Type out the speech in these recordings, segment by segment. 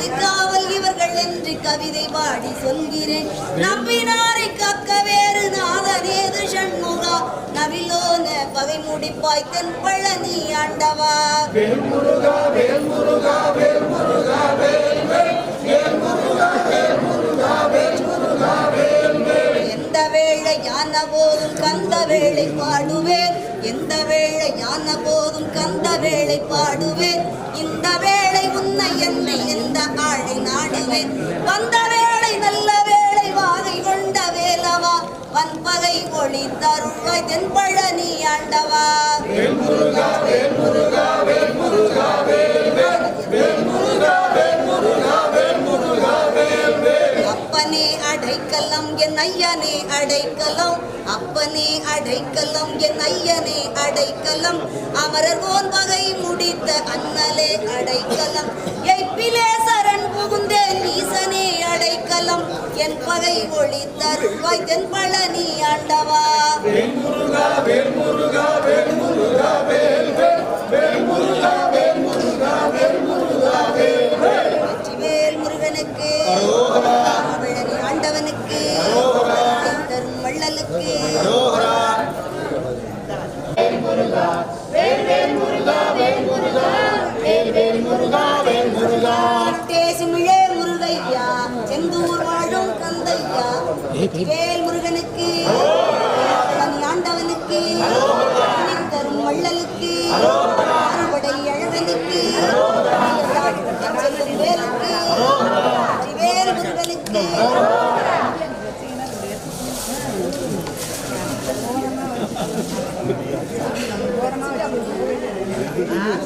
நமது காவல் இவர்கள் என்று கவிதை பாடி சொல்கிறேன். நம்பினாரை காக்க வேறு நாதனேது சண்முகா. நவிலோன பகை முடிப்பாய் தென் பழனி ஆண்டவா. வேல்முருகா வேல்முருகா வேல்முருகா. யான போதும் கந்த வேளை பாடுவேன். எந்த வேளை யான போதும் கந்த வேளை பாடுவேன். இந்த வேளை உன்னை என்னை எந்த ஆளை நாடுவேன். வந்த வேளை நல்ல என் ஐயனே அடைக்கலம் அப்பனே அடைக்கலம் என் ஐயனே அடைக்கலம். அமரர் ஓன் வகை முடித்த அண்ணலே அடைக்கலம். எய்ப்பிலே சரண் புகுந்தேன் ஈசனே அடைக்கலம். என் பகை ஒளி தருள்வாய் தென் பழனி ஆண்டவா. முருகனுக்கு ஆண்டவனுக்கு. தரும் வள்ளலுக்கு முருகையா செந்தூர் வாழும் கந்தையா வேல் முருகனுக்கு ஆண்டவனுக்கு தரும் வள்ளலுக்கு அறுபடை அழகனுக்கு வேலுக்கு வேல் முருகனுக்கு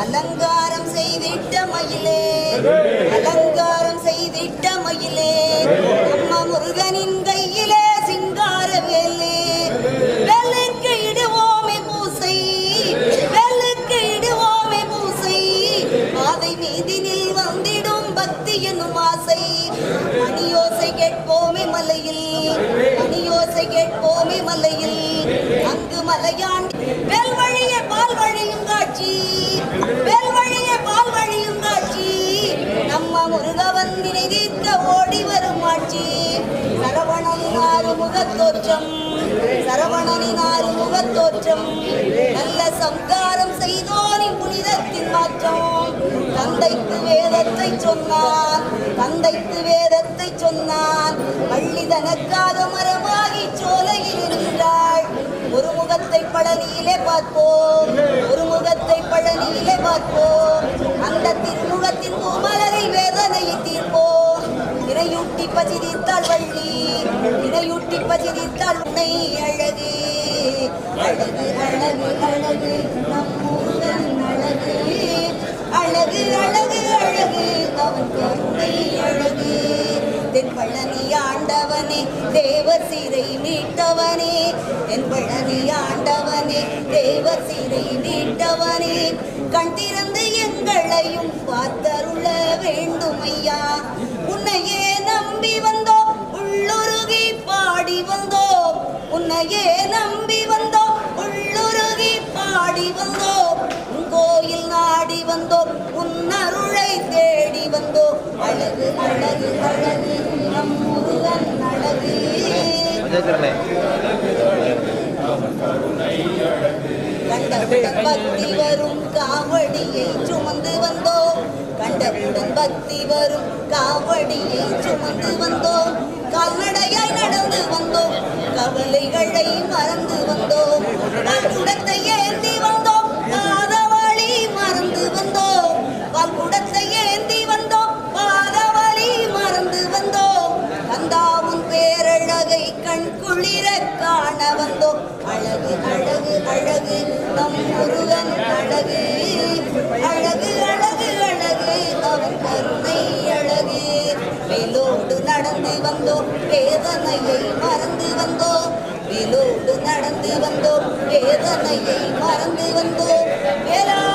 அலங்காரம் செய்திட்ட மயிலே. அலங்காரம் செய்திட்ட மயிலே. அம்மா முருகனின் கையிலே சிங்கார வேலே. வெள்ளுக்கு இடுவோமே பூசை. வெள்ளுக்கு இடுவோமே பூசை. பாதை மீதினில் வந்திடும் பக்தி என்னும் ஆசை. மணியோசை கேட்போமே மலையில். மணியோசை கேட்போமே மலையில். அங்கு மலையாள முகத்தோற்றம் சரவணனின் ஆறு முகத்தோற்றம் நல்ல சம்காரம் செய்தோனின் புனிதத்தின் மாற்றம். தந்தைக்கு வேதத்தை சொன்னான் தந்தைக்கு வேதத்தை சொன்னான் பள்ளி தனக்காக மரமாகி சோலையில் இருந்தாள். ஒரு முகத்தை பழனியிலே பார்ப்போம் ஒரு முகத்தை பழனியிலே பார்ப்போம். அந்த திருமுகத்தின் பூமலரை வேதனையை தீர்ப்போம். இறையூட்டி பசிதித்தாள் வள்ளி திரையூட்டி பசிதித்தாள் உன்னை அழகு. அழகு அழகு அழகு நம்மூதன் அழகு. அழகு அழகு அழகு அவன் கருணை அழகு. தென் பழனி ஆண்டவனே தேவர் சீரை மீட்டவனே தென்பழனி ஆண்டவனே தேவர் சீரை மீட்டவனே. கண் திறந்து எங்களையும் பார்த்தருள வேண்டும் ஐயா உன்னையே நம்பி வந்தோம் உன்னையே நம்பி வந்தோம். உள்ளுருகி பாடி வந்தோம். உன் கோயில் நாடி வந்தோம். உன் அருளை தேடி வந்தோம். அழகு அழகு அழகு நம் முருகன் அழகு. கண்டவுடன் பக்தி வரும் காவடியை சுமந்து வந்தோம். கண்டவுடன் பக்தி வரும் காவடியை சுமந்து வந்தோம். கால்நடையாய் நடந்து வந்தோம். கவலைகளை மறந்து வந்தோம். பண்புடத்தை ஏந்தி வந்தோம். பாதவழி மறந்து வந்தோம். பண்புடத்தை ஏந்தி வந்தோம். பாதவழி மறந்து வந்தோம். வந்தாவும் பேரழகை கண் குளிர காண வந்தோம். அழகு அழகு அழகு நம் முருகன் அழகு. நடந்து வந்தோம் வேதனையை மறந்து வந்தோம் வேளாவும் மனம் தொழுது வேண்டும் வரம் கேட்க